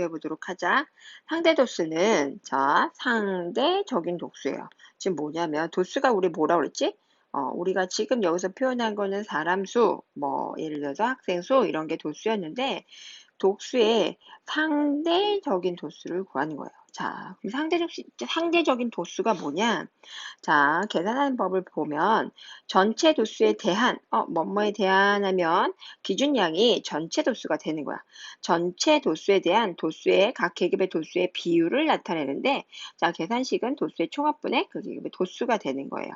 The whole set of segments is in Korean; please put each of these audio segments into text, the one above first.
공부해 보도록 하자. 상대 도수는 자 상대 적인 도수예요. 지금 뭐냐면 도수가 우리 뭐라 그랬지? 어, 우리가 지금 여기서 표현한 거는 사람 수, 뭐 예를 들어서 학생 수 이런 게 도수였는데 독수의 상대적인 도수를 구하는 거예요. 자, 그럼 상대적, 상대적인 도수가 뭐냐? 자, 계산하는 법을 보면 전체 도수에 대한, 어, 뭐뭐에 대한 하면 기준량이 전체 도수가 되는 거야. 전체 도수에 대한 도수의 각 계급의 도수의 비율을 나타내는데, 자, 계산식은 도수의 총합분의 그 계급의 도수가 되는 거예요.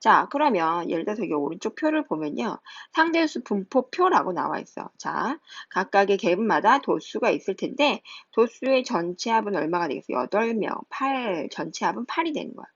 자, 그러면 예를 들어서 여기 오른쪽 표를 보면요. 상대수 분포표라고 나와 있어. 자, 각각의 계급마다 도수가 있을 텐데 도수의 전체 합은 얼마가 되겠어? 8명, 8, 전체 합은 8이 되는 거야.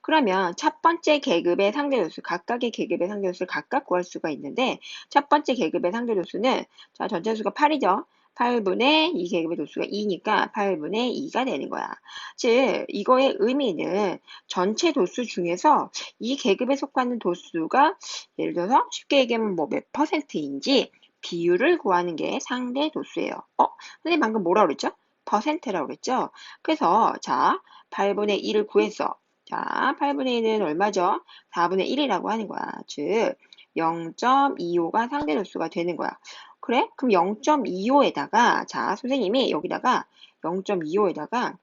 그러면 첫 번째 계급의 상대 도수, 각각의 계급의 상대 도수를 각각 구할 수가 있는데 첫 번째 계급의 상대 도수는 자, 전체 수가 8이죠. 8분의 2 계급의 도수가 2니까 8분의 2가 되는 거야. 즉 이거의 의미는 전체 도수 중에서 이 계급에 속하는 도수가 예를 들어서 쉽게 얘기하면 뭐 몇 퍼센트인지 비율을 구하는 게 상대 도수예요. 어? 선생님 방금 뭐라 그랬죠? 퍼센트라고 그랬죠? 그래서 자 8분의 1을 구했어. 자 8분의 1은 얼마죠? 4분의 1이라고 하는 거야. 즉 0.25가 상대 도수가 되는 거야. 그래? 그럼 0.25에다가 자 선생님이 여기다가 0.25에다가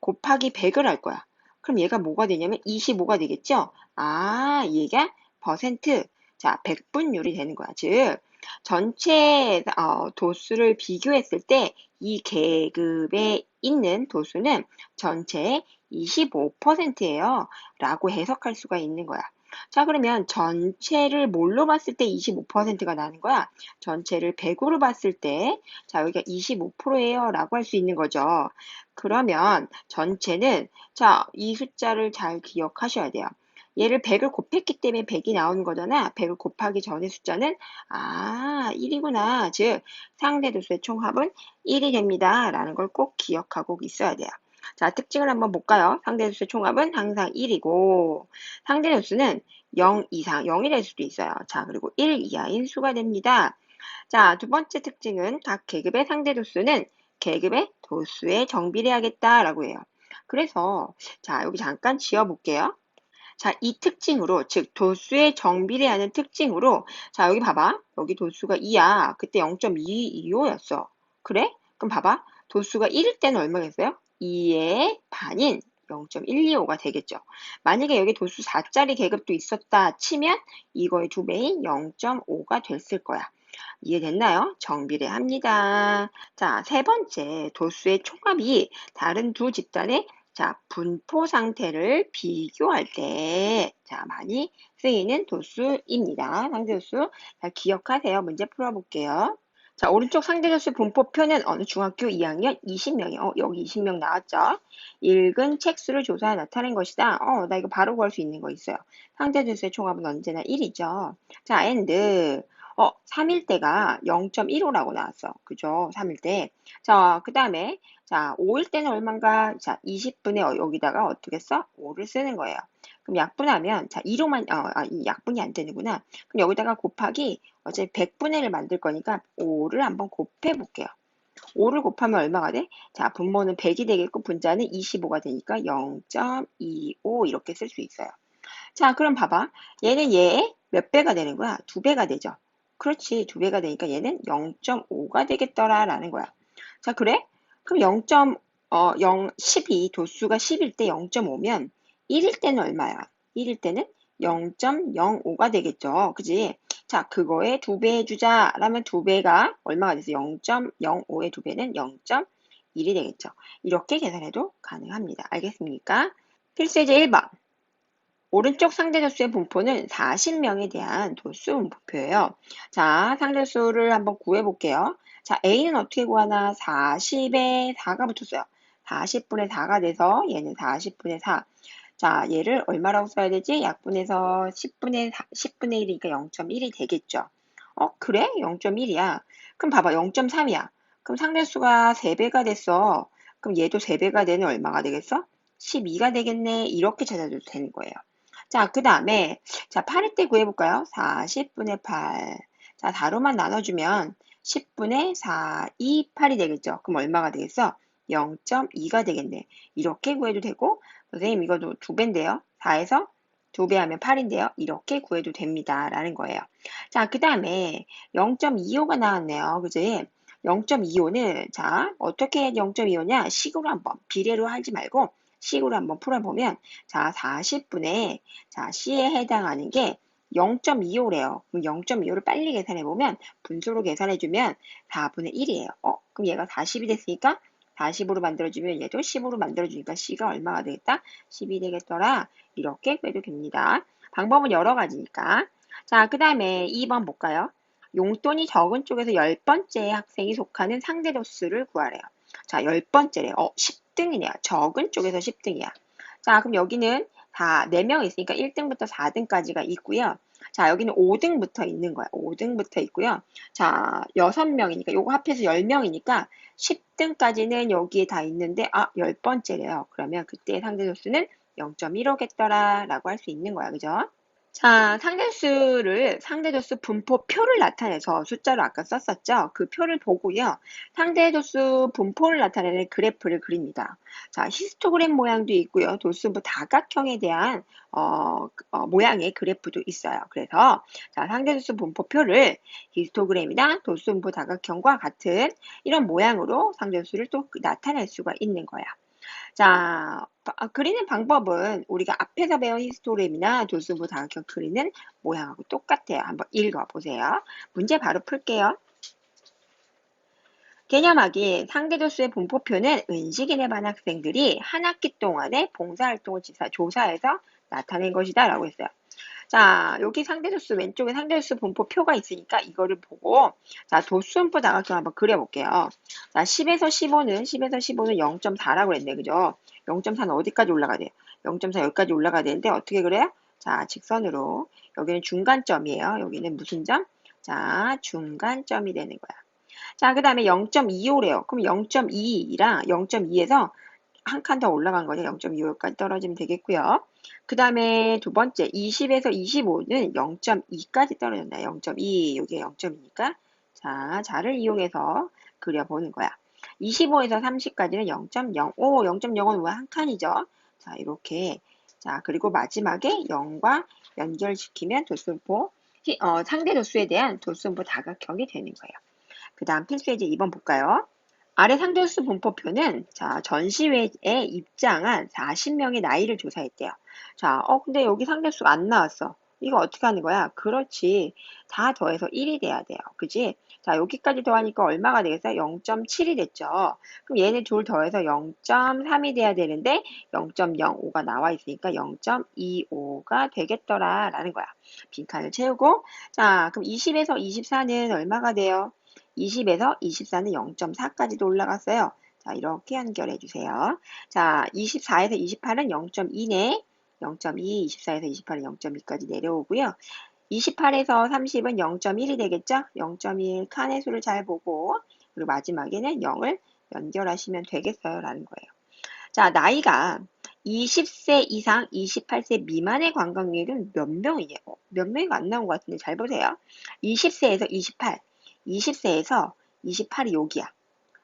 곱하기 100을 할 거야. 그럼 얘가 뭐가 되냐면 25가 되겠죠? 아 얘가 퍼센트 자 100분율이 되는 거야. 즉 전체 어, 도수를 비교했을 때 이 계급에 있는 도수는 전체의 25%예요. 라고 해석할 수가 있는 거야. 자, 그러면 전체를 뭘로 봤을 때 25%가 나는 거야? 전체를 100으로 봤을 때, 자, 여기가 25%예요. 라고 할 수 있는 거죠. 그러면 전체는, 자, 이 숫자를 잘 기억하셔야 돼요. 얘를 100을 곱했기 때문에 100이 나오는 거잖아. 100을 곱하기 전의 숫자는 아 1이구나. 즉 상대 도수의 총합은 1이 됩니다. 라는 걸 꼭 기억하고 있어야 돼요. 자, 특징을 한번 볼까요? 상대수의 총합은 항상 1이고 상대수는 0 이상, 0이 될 수도 있어요. 자, 그리고 1 이하인 수가 됩니다. 자, 두 번째 특징은 각 계급의 상대 도수는 계급의 도수에 정비례하겠다라고 해요. 그래서 자, 여기 잠깐 지어 볼게요. 자, 이 특징으로, 즉 도수에 정비례하는 특징으로 자, 여기 봐봐. 여기 도수가 2야. 그때 0.225였어. 그래? 그럼 봐봐. 도수가 1일 때는 얼마겠어요? 2의 반인 0.125가 되겠죠. 만약에 여기 도수 4짜리 계급도 있었다 치면 이거의 두 배인 0.5가 됐을 거야. 이해됐나요? 정비례합니다. 자, 세 번째 도수의 총합이 다른 두 집단의 자, 분포 상태를 비교할 때, 자, 많이 쓰이는 도수입니다. 상대도수. 자, 기억하세요. 문제 풀어볼게요. 자, 오른쪽 상대교수 분포표는 어느 중학교 2학년 20명이요. 어, 여기 20명 나왔죠? 읽은 책 수를 조사해 나타낸 것이다. 어, 나 이거 바로 구할 수 있는 거 있어요. 상대교수의 총합은 언제나 1이죠. 자, and 어, 3일 때가 0.15라고 나왔어. 그죠? 3일 때. 자, 그 다음에, 자, 5일 때는 얼마인가? 자, 20분에 여기다가 어떻게 써? 5를 쓰는 거예요. 그럼 약분하면, 자, 2로만, 어, 아, 이 약분이 안 되는구나. 그럼 여기다가 곱하기, 어차피 100분의 1을 만들 거니까 5를 한번 곱해 볼게요. 5를 곱하면 얼마가 돼? 자, 분모는 100이 되겠고 분자는 25가 되니까 0.25 이렇게 쓸 수 있어요. 자, 그럼 봐봐. 얘는 얘몇 배가 되는 거야? 두 배가 되죠. 그렇지. 두 배가 되니까 얘는 0.5가 되겠더라 라는 거야. 자, 그래? 그럼 0. 어, 0, 12, 도수가 10일 때 0.5면 1일 때는 얼마야? 1일 때는 0.05가 되겠죠. 그지? 자, 그거에 두 배 해주자. 라면 두 배가 얼마가 돼서 0.05의 두 배는 0.1이 되겠죠. 이렇게 계산해도 가능합니다. 알겠습니까? 필수예제 1번. 오른쪽 상대도수의 분포는 40명에 대한 도수 분포예요. 자, 상대수를 한번 구해볼게요. 자, A는 어떻게 구하나? 40에 4가 붙었어요. 40분의 4가 돼서 얘는 40분의 4. 자, 얘를 얼마라고 써야 되지? 약분해서 10분의 4, 10분의 1이니까 0.1이 되겠죠. 어, 그래? 0.1이야. 그럼 봐봐. 0.3이야. 그럼 상대수가 3배가 됐어. 그럼 얘도 3배가 되는 얼마가 되겠어? 12가 되겠네. 이렇게 찾아줘도 되는 거예요. 자, 그 다음에, 자, 8일 때 구해볼까요? 40분의 8. 자, 다로만 나눠주면 10분의 4, 2, 8이 되겠죠. 그럼 얼마가 되겠어? 0.2가 되겠네. 이렇게 구해도 되고, 선생님 이거도 두 배인데요. 4에서 두 배 하면 8인데요. 이렇게 구해도 됩니다. 라는 거예요. 자, 그 다음에 0.25가 나왔네요. 그지? 0.25는 자 어떻게 0.25냐 식으로 한번 비례로 하지 말고 식으로 한번 풀어보면 자 40분의 자 C에 해당하는 게 0.25래요. 그럼 0.25를 빨리 계산해보면 분수로 계산해주면 4분의 1이에요. 어? 그럼 얘가 40이 됐으니까 40으로 만들어주면 얘도 10으로 만들어주니까 C가 얼마가 되겠다? 10이 되겠더라. 이렇게 빼도 됩니다. 방법은 여러 가지니까. 자, 그 다음에 2번 볼까요? 용돈이 적은 쪽에서 10번째 학생이 속하는 상대 도수를 구하래요. 자, 10번째래. 어, 10등이네요. 적은 쪽에서 10등이야. 자, 그럼 여기는 다 4명 있으니까 1등부터 4등까지가 있고요. 자, 여기는 5등부터 있는 거야. 5등부터 있고요. 자, 6명이니까 요거 합해서 10명이니까 10등까지는 여기에 다 있는데 아, 10번째래요. 그러면 그때 상대 도수는 0.15겠더라 라고 할 수 있는 거야. 그죠? 자, 상대수를 상대도수 분포표를 나타내서 숫자로 아까 썼었죠. 그 표를 보고요. 상대도수 분포를 나타내는 그래프를 그립니다. 자, 히스토그램 모양도 있고요. 도수부 다각형에 대한 어, 어, 모양의 그래프도 있어요. 그래서 자, 상대도수 분포표를 히스토그램이나 도수분포 다각형과 같은 이런 모양으로 상대도수를 또 나타낼 수가 있는 거야. 자, 아, 그리는 방법은 우리가 앞에서 배운 히스토그램이나 도수부 다각형 그리는 모양하고 똑같아요. 한번 읽어보세요. 문제 바로 풀게요. 개념하기 상대도수의 분포표는 은식인에 반 학생들이 한 학기 동안의 봉사활동을 조사해서 나타낸 것이다 라고 했어요. 자, 여기 상대도수 왼쪽에 상대도수 분포표가 있으니까 이거를 보고 자, 도수분포 다각형 한번 그려볼게요. 자, 10에서 15는 10에서 15는 0.4라고 했네. 그죠? 0.4는 어디까지 올라가야 돼요? 0.4 여기까지 올라가야 되는데 어떻게 그래요? 자, 직선으로 여기는 중간점이에요. 여기는 무슨 점? 자, 중간점이 되는 거야. 자, 그 다음에 0.25래요. 그럼 0.2랑 0.2에서 한 칸 더 올라간 거죠. 0.25까지 떨어지면 되겠고요. 그 다음에 두 번째 20에서 25는 0.2까지 떨어졌나 0.2 여기 0.2니까 자 자를 이용해서 그려보는 거야. 25에서 30까지는 0.05 0.05는 왜한 칸이죠? 자 이렇게 자 그리고 마지막에 0과 연결시키면 도수분포 어, 상대 도수에 대한 도수분포 다각형이 되는 거예요. 그 다음 필수 예제 2번 볼까요? 아래 상대수 분포표는 자 전시회에 입장한 40명의 나이를 조사했대요. 자, 어 근데 여기 상대수가 안 나왔어. 이거 어떻게 하는 거야? 그렇지. 다 더해서 1이 돼야 돼요. 그지? 자, 여기까지 더하니까 얼마가 되겠어요? 0.7이 됐죠. 그럼 얘네 둘 더해서 0.3이 돼야 되는데 0.05가 나와 있으니까 0.25가 되겠더라 라는 거야. 빈칸을 채우고 자, 그럼 20에서 24는 얼마가 돼요? 20에서 24는 0.4까지도 올라갔어요. 자, 이렇게 연결해 주세요. 자, 24에서 28은 0.2네. 0.2, 24에서 28은 0.2까지 내려오고요. 28에서 30은 0.1이 되겠죠? 0.1 칸의 수를 잘 보고 그리고 마지막에는 0을 연결하시면 되겠어요 라는 거예요. 자 나이가 20세 이상 28세 미만의 관광객은 몇 명이에요? 몇 명이 안 나온 것 같은데 잘 보세요. 20세에서 28 20세에서 28이 여기야.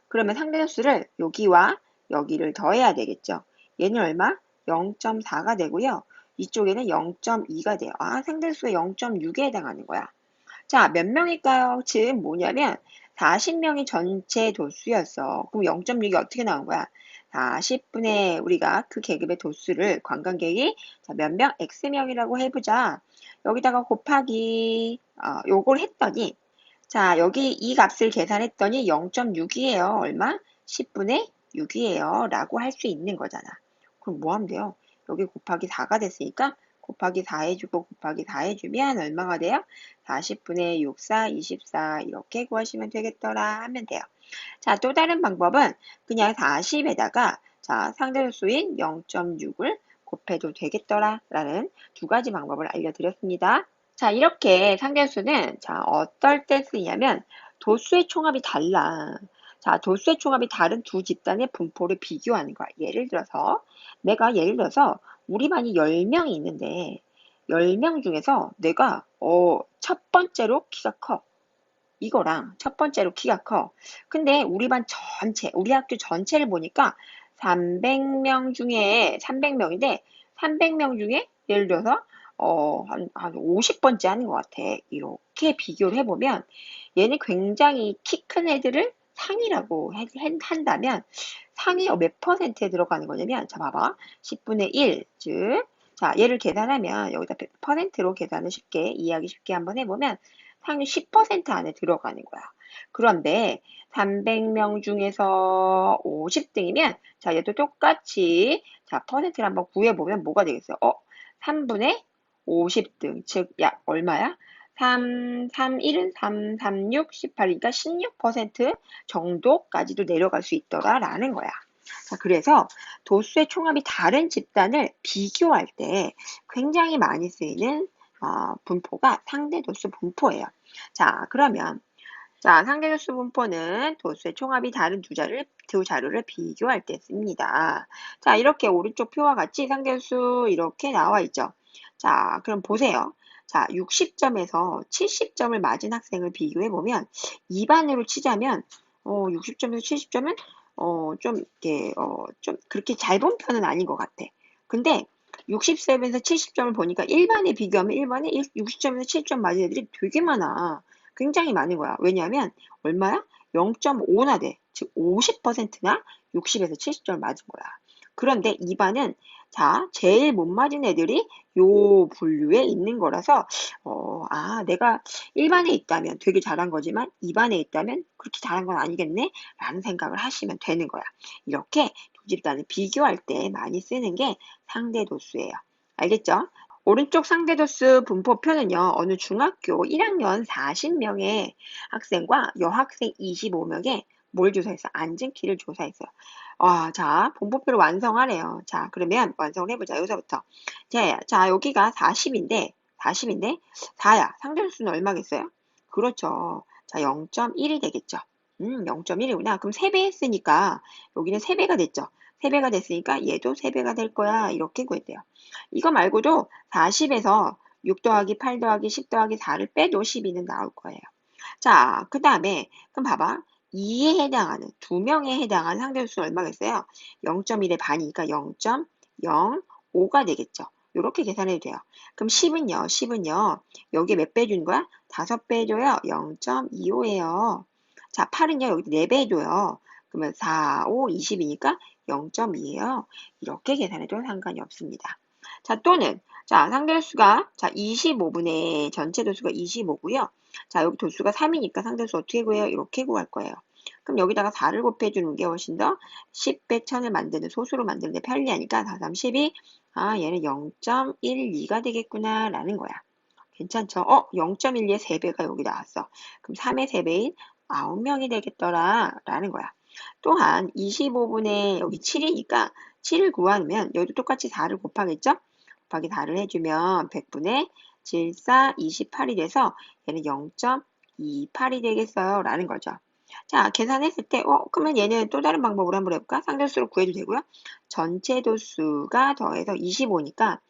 그러면 상대수를 여기와 여기를 더해야 되겠죠. 얘는 얼마? 0.4가 되고요. 이쪽에는 0.2가 돼요. 아, 상대수가 0.6에 해당하는 거야. 자, 몇 명일까요? 지금 뭐냐면 40명이 전체 도수였어. 그럼 0.6이 어떻게 나온 거야? 40분의 우리가 그 계급의 도수를 관광객이 몇 명? X명이라고 해보자. 여기다가 곱하기 어, 요걸 했더니 자, 여기 이 값을 계산했더니 0.6이에요. 얼마? 10분의 6이에요. 라고 할 수 있는 거잖아. 그럼 뭐 하면 돼요? 여기 곱하기 4가 됐으니까 곱하기 4 해주고 곱하기 4 해주면 얼마가 돼요? 40분의 6, 4, 24 이렇게 구하시면 되겠더라 하면 돼요. 자, 또 다른 방법은 그냥 40에다가 자, 상대수인 0.6을 곱해도 되겠더라 라는 두 가지 방법을 알려드렸습니다. 자, 이렇게 상대수는 자, 어떨 때 쓰냐면 도수의 총합이 달라. 자, 도수의 총합이 다른 두 집단의 분포를 비교하는 거야. 예를 들어서 내가 예를 들어서 우리 반이 10명이 있는데 10명 중에서 내가 어, 첫 번째로 키가 커. 이거랑 첫 번째로 키가 커. 근데 우리 반 전체, 우리 학교 전체를 보니까 300명 중에 300명인데 300명 중에 예를 들어서 어, 한, 한 50번째 하는 것 같아. 이렇게 비교를 해보면 얘는 굉장히 키 큰 애들을 상이라고 한다면 상이 몇 퍼센트에 들어가는 거냐면 자 봐봐 10분의 1 즉 자 얘를 계산하면 여기다 퍼센트로 계산을 쉽게 이해하기 쉽게 한번 해보면 상위 10% 안에 들어가는 거야. 그런데 300명 중에서 50등이면 자 얘도 똑같이 자 퍼센트를 한번 구해보면 뭐가 되겠어요? 어 3분의 50등 즉 약 얼마야? 3, 3, 1은 3, 3, 6, 18이니까 16% 정도까지도 내려갈 수 있더라라는 거야. 자, 그래서 도수의 총합이 다른 집단을 비교할 때 굉장히 많이 쓰이는 어, 분포가 상대 도수 분포예요. 자, 그러면 자, 상대 도수 분포는 도수의 총합이 다른 두 자를 두 자료를 비교할 때 씁니다. 자, 이렇게 오른쪽 표와 같이 상대 도수 이렇게 나와 있죠. 자, 그럼 보세요. 자, 60점에서 70점을 맞은 학생을 비교해 보면 2반으로 치자면 어, 60점에서 70점은 어, 좀 이렇게 어, 좀 그렇게 잘 본 편은 아닌 것 같아. 근데 60점에서 70점을 보니까 1반에 비교하면 1반에 60점에서 70점 맞은 애들이 되게 많아. 굉장히 많은 거야. 왜냐하면 얼마야? 0.5나 돼. 즉 50%나 60에서 70점을 맞은 거야. 그런데 2반은 자, 제일 못 맞은 애들이 요 분류에 있는 거라서 어, 아, 내가 1반에 있다면 되게 잘한 거지만 2반에 있다면 그렇게 잘한 건 아니겠네? 라는 생각을 하시면 되는 거야. 이렇게 두 집단을 비교할 때 많이 쓰는 게 상대 도수예요. 알겠죠? 오른쪽 상대도수 분포표는요, 어느 중학교 1학년 40명의 학생과 여학생 25명의 뭘 조사했어? 앉은 키를 조사했어요. 아, 자, 분포표를 완성하래요. 자, 그러면 완성을 해보자. 여기서부터. 자, 자, 여기가 40인데, 40인데, 4야. 상대수는 얼마겠어요? 그렇죠. 자, 0.1이 되겠죠. 음, 0.1이구나. 그럼 3배 했으니까, 여기는 3배가 됐죠. 3배가 됐으니까 얘도 3배가 될 거야. 이렇게 구했대요. 이거 말고도 40에서 6 더하기 8 더하기 10 더하기 4를 빼도 12는 나올 거예요. 자, 그 다음에, 그럼 봐봐. 2에 해당하는, 2명에 해당하는 상대수는 얼마겠어요? 0.1의 반이니까 0.05가 되겠죠. 이렇게 계산해도 돼요. 그럼 10은요, 10은요, 여기에 몇배 주는 거야? 5배 해줘요. 0.25예요. 자, 8은요, 여기 4배 해줘요. 그러면 4, 5, 20이니까 0.2예요. 이렇게 계산해도 상관이 없습니다. 자, 또는, 자, 상대수가, 자, 25분의 전체 도수가 25고요. 자, 여기 도수가 3이니까 상대수 어떻게 구해요? 이렇게 구할 거예요. 그럼 여기다가 4를 곱해주는 게 훨씬 더 10배 1000을 만드는 소수로 만드는데 편리하니까 4, 3, 12. 아, 얘는 0.12가 되겠구나, 라는 거야. 괜찮죠? 어, 0.12의 3배가 여기 나왔어. 그럼 3의 3배인 9명이 되겠더라, 라는 거야. 또한 25분의 여기 7이니까 7을 구하면 여기도 똑같이 4를 곱하겠죠? 곱하기 4를 해주면 100분의 7, 4, 28이 돼서 얘는 0.28이 되겠어요. 라는 거죠. 자, 계산했을 때, 어, 그러면 얘는 또 다른 방법으로 한번 해볼까? 상대수를 구해도 되고요. 전체 도수가 더해서 25니까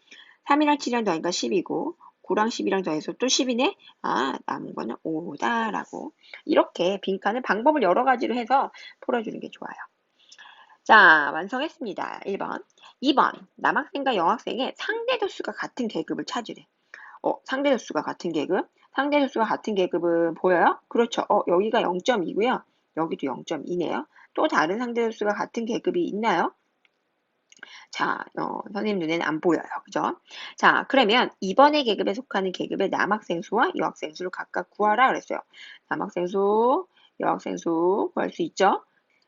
3이랑 7이랑 더하니까 10이고 9랑 10이랑 더해서 또 10이네? 아, 남은 거는 5다라고. 이렇게 빈칸을 방법을 여러 가지로 해서 풀어주는 게 좋아요. 자, 완성했습니다. 1번. 2번. 남학생과 여학생의 상대 도수가 같은 계급을 찾으래. 어, 상대 도수가 같은 계급? 상대 도수가 같은 계급은 보여요? 그렇죠. 어, 여기가 0.2고요. 여기도 0.2네요. 또 다른 상대 도수가 같은 계급이 있나요? 자, 어, 선생님 눈에는 안 보여요. 그죠? 자, 그러면 이번에 계급에 속하는 계급의 남학생 수와 여학생 수를 각각 구하라 그랬어요. 남학생 수, 여학생 수 구할 수 있죠?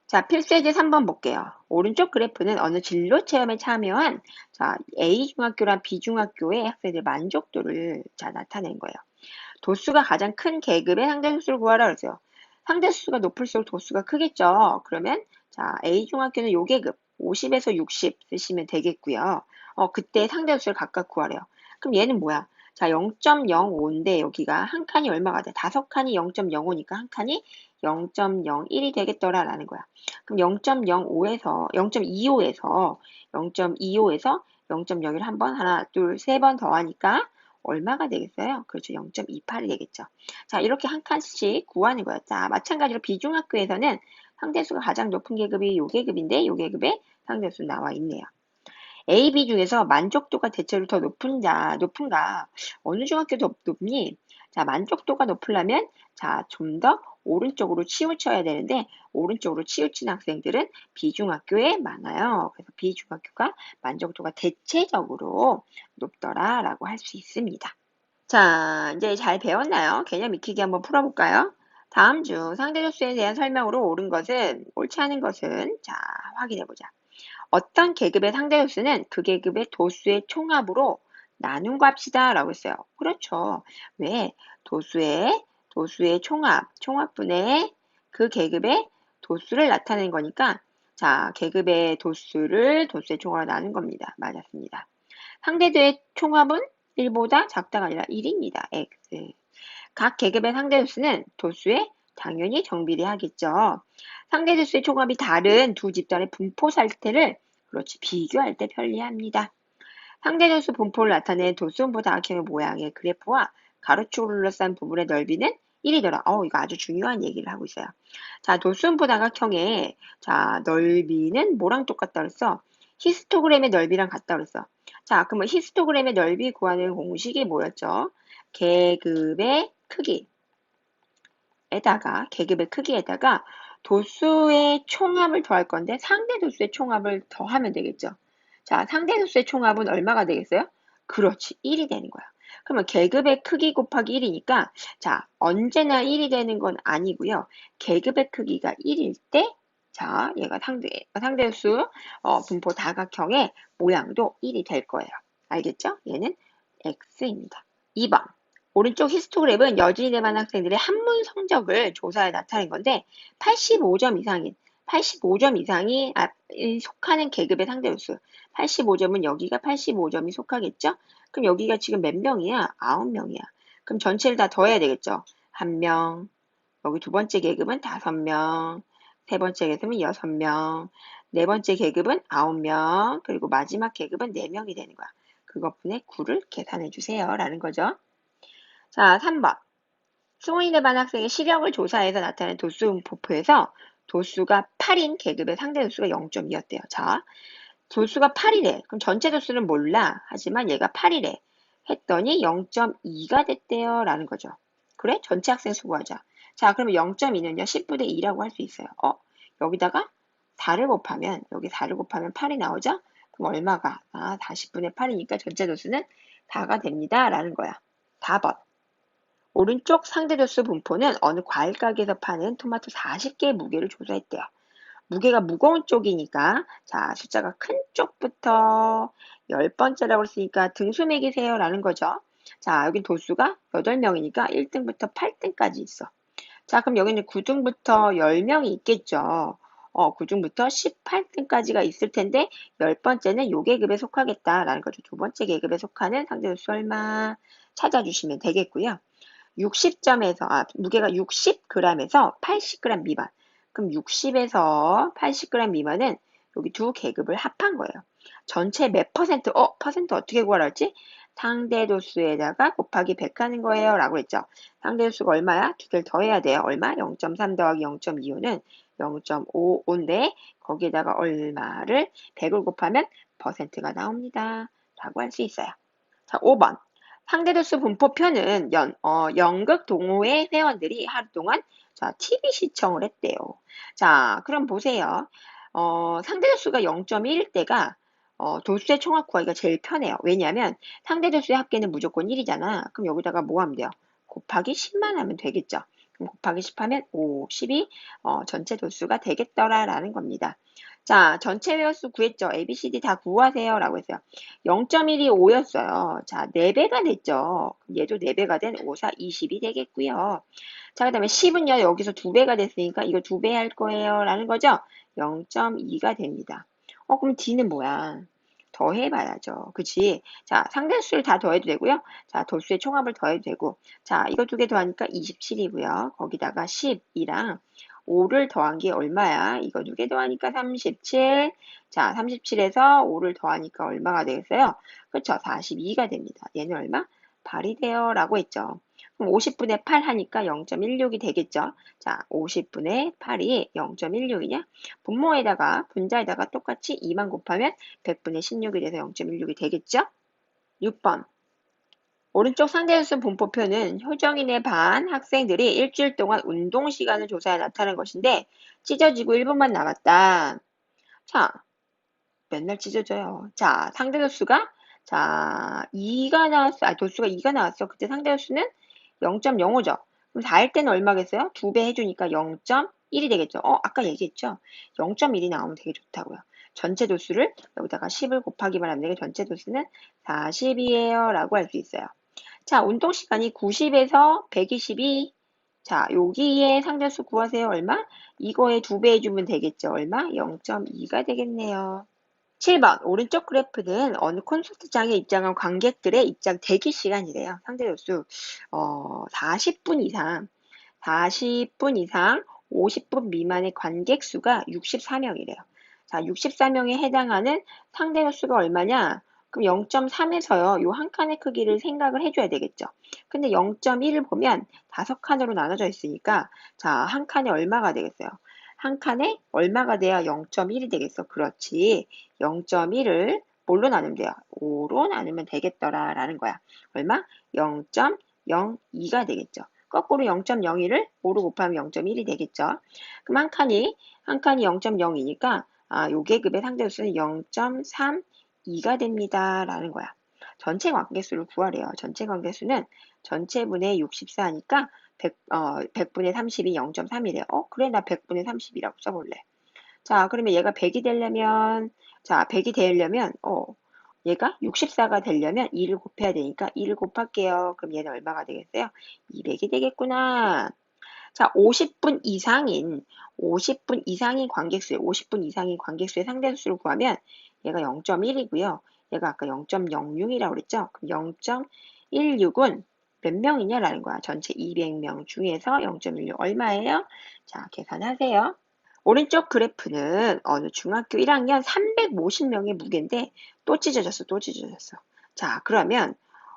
자, 필수예제 3번 볼게요. 오른쪽 그래프는 어느 진로 체험에 참여한 자, A 중학교랑 B 중학교의 학생들 만족도를 자, 나타낸 거예요. 도수가 가장 큰 계급의 상대 수를 구하라 그랬어요. 상대 수가 높을수록 도수가 크겠죠. 그러면 자, A 중학교는 요 계급 50에서 60 쓰시면 되겠고요. 어, 그때 상대 수를 각각 구하래요. 그럼 얘는 뭐야? 자, 0.05인데 여기가 한 칸이 얼마가 돼? 다섯 칸이 0.05니까 한 칸이 0.01이 되겠더라라는 거야. 그럼 0.05에서 0.25에서 0.25에서 0.01 한 번, 하나, 둘, 세 번 더하니까 얼마가 되겠어요? 그렇죠. 0.28이 되겠죠. 자, 이렇게 한 칸씩 구하는 거예요. 자, 마찬가지로 비중학교에서는 상대수가 가장 높은 계급이 요 계급인데 요 계급에 상대수 나와 있네요. A, B 중에서 만족도가 대체로 더 높은가, 높은가? 어느 중학교 더 높니? 자, 만족도가 높으려면 자, 좀 더 오른쪽으로 치우쳐야 되는데 오른쪽으로 치우친 학생들은 B중학교에 많아요. 그래서 B중학교가 만족도가 대체적으로 높더라라고 할 수 있습니다. 자, 이제 잘 배웠나요? 개념 익히기 한번 풀어볼까요? 다음 중 상대조수에 대한 설명으로 옳은 것은 옳지 않은 것은 자 확인해보자. 어떤 계급의 상대조수는 그 계급의 도수의 총합으로 거 합시다 라고 했어요. 그렇죠. 왜? 도수의 도수의 총합, 총합분의 그 계급의 도수를 나타내는 거니까 자, 계급의 도수를 도수의 총합으로 나눈 겁니다. 맞았습니다. 상대도의 총합은 1보다 작다가 아니라 1입니다. x. 각 계급의 상대 도수는 도수에 당연히 정비례하겠죠. 상대 도수의 총합이 다른 두 집단의 분포 상태를 그렇지 비교할 때 편리합니다. 상대 도수 분포를 나타낸 도수분포 다각형의 모양의 그래프와 가로축을 둘러싼 부분의 넓이는 1이더라. 어, 이거 아주 중요한 얘기를 하고 있어요. 자, 도수분포 다각형의 자 넓이는 뭐랑 똑같다 그랬어? 히스토그램의 넓이랑 같다 그랬어. 자, 그러면 히스토그램의 넓이 구하는 공식이 뭐였죠? 계급의 크기에다가 계급의 크기에다가 도수의 총합을 더할 건데 상대 도수의 총합을 더하면 되겠죠. 자, 상대 도수의 총합은 얼마가 되겠어요? 그렇지, 1이 되는 거야. 그러면 계급의 크기 곱하기 1이니까 자, 언제나 1이 되는 건 아니고요. 계급의 크기가 1일 때 자, 얘가 상대, 상대수 어, 분포 다각형의 모양도 1이 될 거예요. 알겠죠? 얘는 x입니다. 2번. 오른쪽 히스토그램은 여진이 대반 학생들의 한문 성적을 조사해 나타낸 건데 85점 이상인 85점 이상이 아, 속하는 계급의 상대수 85점은 여기가 85점이 속하겠죠? 그럼 여기가 지금 몇 명이야? 9명이야. 그럼 전체를 다 더해야 되겠죠? 1명, 여기 두 번째 계급은 5명, 세 번째 계급은 6명, 네 번째 계급은 9명, 그리고 마지막 계급은 4명이 되는 거야. 그것분의 9를 계산해 주세요. 라는 거죠. 자, 3번. 승훈이네 반 학생의 시력을 조사해서 나타낸 도수 분포에서 도수가 8인 계급의 상대 도수가 0.2였대요. 자, 도수가 8이래. 그럼 전체 도수는 몰라. 하지만 얘가 8이래. 했더니 0.2가 됐대요. 라는 거죠. 그래? 전체 학생 수 구하자. 자, 그러면 0.2는요. 10분의 2라고 할 수 있어요. 어? 여기다가 4를 곱하면, 여기 4를 곱하면 8이 나오죠? 그럼 얼마가? 아, 40분의 8이니까 전체 도수는 4가 됩니다. 라는 거야. 4번. 오른쪽 상대 도수 분포는 어느 과일 가게에서 파는 토마토 40개의 무게를 조사했대요. 무게가 무거운 쪽이니까 자 숫자가 큰 쪽부터 열 번째라고 했으니까 등수 매기세요 라는 거죠. 자 여기 도수가 8명이니까 1등부터 8등까지 있어. 자 그럼 여기는 9등부터 10명이 있겠죠. 어, 9등부터 18등까지가 있을 텐데 열 번째는 요 계급에 속하겠다라는 거죠. 두 번째 계급에 속하는 상대도수 얼마 찾아주시면 되겠고요. 60점에서 아, 무게가 60g에서 80g 미만. 그럼 60에서 80g 미만은 여기 두 계급을 합한 거예요. 전체 몇 퍼센트? 어, 퍼센트 어떻게 구하라지? 상대 도수에다가 곱하기 100 하는 거예요. 라고 했죠. 상대 도수가 얼마야? 두 개를 더해야 돼요. 얼마? 0.3 더하기 0.25는 0.55인데 거기에다가 얼마를 100을 곱하면 퍼센트가 나옵니다. 라고 할 수 있어요. 자, 5번. 상대도수 분포표는 연, 어, 연극 동호회 회원들이 하루 동안 자, TV 시청을 했대요. 자, 그럼 보세요. 어, 상대도수가 0.1일 때가 어, 도수의 총합 구하기가 제일 편해요. 왜냐하면 상대 도수의 합계는 무조건 1이잖아. 그럼 여기다가 뭐 하면 돼요? 곱하기 10만 하면 되겠죠. 그럼 곱하기 10 하면 5, 10이 어, 전체 도수가 되겠더라라는 겁니다. 자, 전체 회원수 구했죠. A, B, C, D 다 구하세요. 라고 했어요. 0.1이 5였어요. 자, 4배가 됐죠. 얘도 4배가 된 5, 4, 20이 되겠고요. 자, 그 다음에 10은요. 여기서 2배가 됐으니까 이거 2배 할 거예요. 라는 거죠. 0.2가 됩니다. 어, 그럼 D는 뭐야? 더해봐야죠. 그치? 자, 상대수를 다 더해도 되고요. 자, 도수의 총합을 더해도 되고. 자, 이거 두 개 더하니까 27이고요. 거기다가 10이랑 5를 더한 게 얼마야? 이거 두개 더하니까 37. 자, 37에서 5를 더하니까 얼마가 되겠어요? 그렇죠. 42가 됩니다. 얘는 얼마? 8이 돼요. 라고 했죠. 그럼 50분의 8 하니까 0.16이 되겠죠. 자, 50분의 8이 0.16이냐? 분모에다가, 분자에다가 똑같이 2만 곱하면 100분의 16이 돼서 0.16이 되겠죠? 6번. 오른쪽 상대연수 분포표는 효정인의 반 학생들이 일주일 동안 운동 시간을 조사해 나타낸 것인데 찢어지고 1분만 남았다. 자, 맨날 찢어져요. 자, 상대 도수가 자 2가 나왔어. 아, 도수가 2가 나왔어. 그때 상대 도수는 0.05죠. 그럼 4일 때는 얼마겠어요? 2배 해주니까 0.1이 되겠죠. 어, 아까 얘기했죠. 0.1이 나오면 되게 좋다고요. 전체 도수를 여기다가 10을 곱하기만 하면 되게 전체 도수는 40이에요. 라고 할 수 있어요. 자, 운동 시간이 90에서 122. 자, 여기에 상대수 구하세요. 얼마? 이거에 2배 해주면 되겠죠. 얼마? 0.2가 되겠네요. 7번 오른쪽 그래프는 어느 콘서트장에 입장한 관객들의 입장 대기 시간이래요. 상대도수 어, 40분 이상 40분 이상 50분 미만의 관객 수가 64명이래요. 자, 64명에 해당하는 상대도수가 얼마냐? 그럼 0.3에서요. 요 한 칸의 크기를 생각을 해줘야 되겠죠. 근데 0.1을 보면 다섯 칸으로 나눠져 있으니까 자, 한 칸에 얼마가 되겠어요? 한 칸에 얼마가 돼야 0.1이 되겠어? 그렇지. 0.1을 뭘로 나누면 돼요? 5로 나누면 되겠더라 라는 거야. 얼마? 0.02가 되겠죠. 거꾸로 0.01을 5로 곱하면 0.1이 되겠죠. 그럼 한 칸이 한 칸이 0.0이니까 아, 요 계급의 상대수는 0.32가 됩니다. 라는 거야. 전체 관계수를 구하래요. 전체 관계수는 전체분의 64니까 100, 어, 100분의 30이 0.3이래요. 어, 그래, 나 100분의 30이라고 써볼래. 자, 그러면 얘가 100이 되려면, 자, 100이 되려면, 어, 얘가 64가 되려면 2를 곱해야 되니까 2를 곱할게요. 그럼 얘는 얼마가 되겠어요? 200이 되겠구나. 자, 50분 이상인, 50분 이상인 관객수의, 50분 이상인 관객수의 상대수를 구하면 얘가 0.1이고요. 얘가 아까 0.06이라고 그랬죠? 그럼 0.16은 몇 명이냐라는 거야. 전체 200명 중에서 0.16 얼마예요? 자, 계산하세요. 오른쪽 그래프는 어느 중학교 1학년 350명의 무게인데 또 찢어졌어, 또 찢어졌어. 자, 그러면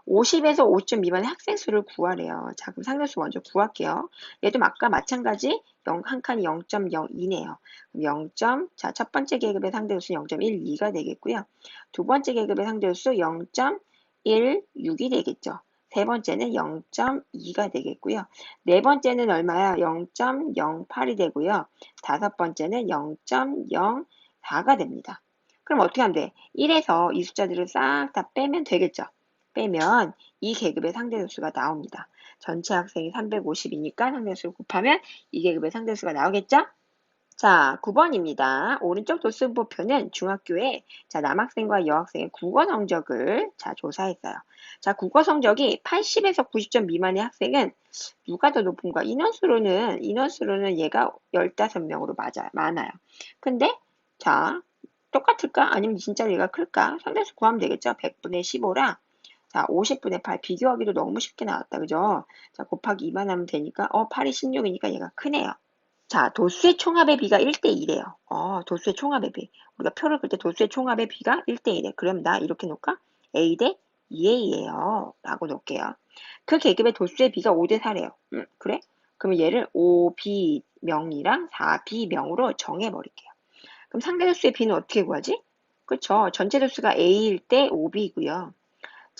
50에서 5점 미만의 학생 수를 구하래요. 자, 그럼 상대수 먼저 구할게요. 얘도 아까 마찬가지 0, 한 칸이 0.02네요. 그럼 0. 자, 첫 번째 계급의 상대수 0.12가 되겠고요. 두 번째 계급의 상대수 0.16이 되겠죠. 세 번째는 0.2가 되겠고요. 네 번째는 얼마야? 0.08이 되고요. 다섯 번째는 0.04가 됩니다. 그럼 어떻게 하면 돼? 1에서 이 숫자들을 싹 다 빼면 되겠죠. 빼면 이 계급의 상대수가 나옵니다. 전체 학생이 350이니까 상대수를 곱하면 이 계급의 상대수가 나오겠죠? 자, 9번입니다. 오른쪽 도수분포표는 중학교에 자, 남학생과 여학생의 국어 성적을 자, 조사했어요. 자, 국어 성적이 80에서 90점 미만의 학생은 누가 더 높은가? 인원수로는 인원수로는 얘가 15명으로 맞아요. 많아요. 근데 자, 똑같을까? 아니면 진짜 얘가 클까? 상대수 구하면 되겠죠? 100분의 15랑 자, 50분의 8 비교하기도 너무 쉽게 나왔다. 그죠? 자, 곱하기 2만 하면 되니까 어, 8이 16이니까 얘가 크네요. 자, 도수의 총합의 비가 1대 2래요. 어, 도수의 총합의 비. 우리가 표를 그릴 때 도수의 총합의 비가 1대1에. 그럼 나 이렇게 놓을까? A 대 2A예요. 라고 놓을게요. 그 계급의 도수의 비가 5대 4래요. 음, 그래? 그러면 얘를 5B명이랑 4B명으로 정해버릴게요. 그럼 상대 도수의 B는 어떻게 구하지? 그렇죠. 전체 도수가 A일 때 5B고요.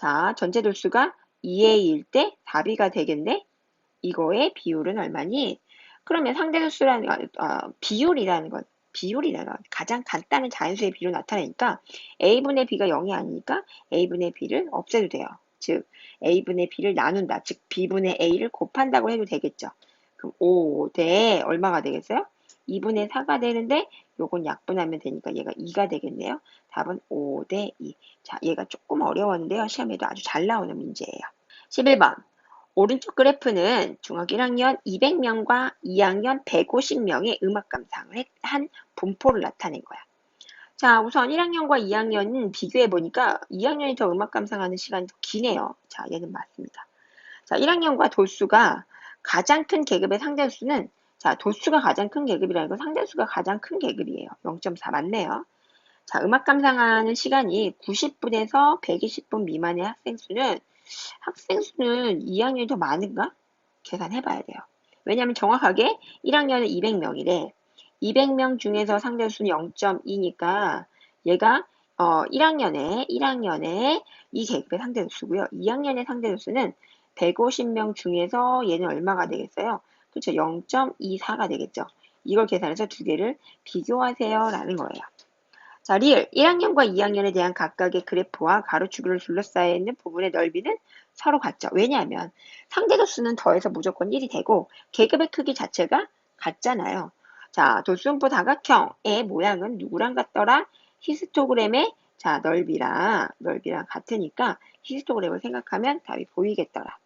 자, 전체 도수가 2A일 때 4B가 되겠네? 이거의 비율은 얼마니? 그러면 상대수라는 건, 어, 비율이라는 것, 비율이라는 건 가장 간단한 자연수의 비율을 나타내니까 a분의 b가 0이 아니니까 a분의 b를 없애도 돼요. 즉 a분의 b를 나눈다. 즉 b분의 a를 곱한다고 해도 되겠죠. 그럼 5대 얼마가 되겠어요? 2분의 4가 되는데 요건 약분하면 되니까 얘가 2가 되겠네요. 답은 5 대 2. 자, 얘가 조금 어려웠는데요. 시험에도 아주 잘 나오는 문제예요. 11번. 오른쪽 그래프는 중학교 1학년 200명과 2학년 150명의 음악 감상을 한 분포를 나타낸 거야. 자, 우선 1학년과 2학년은 비교해 보니까 2학년이 더 음악 감상하는 시간이 더 기네요. 자, 얘는 맞습니다. 자, 1학년과 도수가 가장 큰 계급의 상대 수는 자, 도수가 가장 큰 계급이라는 건 상대수가 가장 큰 계급이에요. 0.4 맞네요. 자, 음악 감상하는 시간이 90분에서 120분 미만의 학생 수는 학생 수는 2학년이 더 많은가? 계산해 봐야 돼요. 왜냐하면 정확하게 1학년은 200명이래. 200명 중에서 상대 수는 0.2니까 얘가 어 1학년에 1학년에 이 계급의 상대 수고요. 2학년의 상대 수는 150명 중에서 얘는 얼마가 되겠어요? 그렇죠. 0.24가 되겠죠. 이걸 계산해서 두 개를 비교하세요. 라는 거예요. 자, 리을. 1학년과 2학년에 대한 각각의 그래프와 가로축을 둘러싸여 있는 부분의 넓이는 서로 같죠. 왜냐하면 상대도수는 더해서 무조건 1이 되고 계급의 크기 자체가 같잖아요. 자, 도수분포 다각형의 모양은 누구랑 같더라? 히스토그램의 자, 넓이랑 넓이랑 같으니까 히스토그램을 생각하면 답이 보이겠더라.